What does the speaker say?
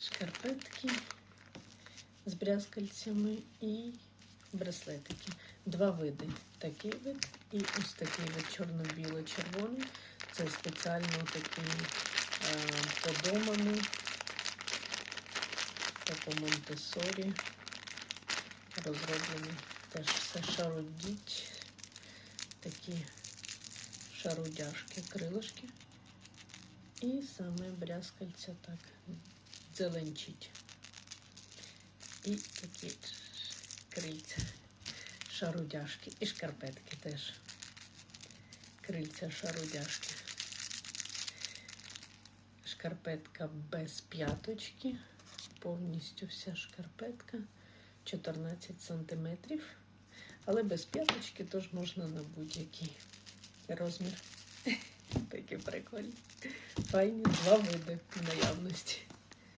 шкарпетки з брязкальцями і браслетики. Два види. Такий вид і ось такий вид чорно-біло-червоний. Це спеціально такий е, подоманий, по Монтесорі розроблений. Теж все шарудіть. Такі шарудяшки, крилишки. І саме брязкальця так зеленчить. І такі крильця, шарудяшки. І шкарпетки теж. Крильця шарудяшки. Шкарпетка без п'яточки. Повністю вся шкарпетка. 14 сантиметрів. Але без п'яточки тож можна на будь-який розмір. Такі прикольні. Файні два види в наявності.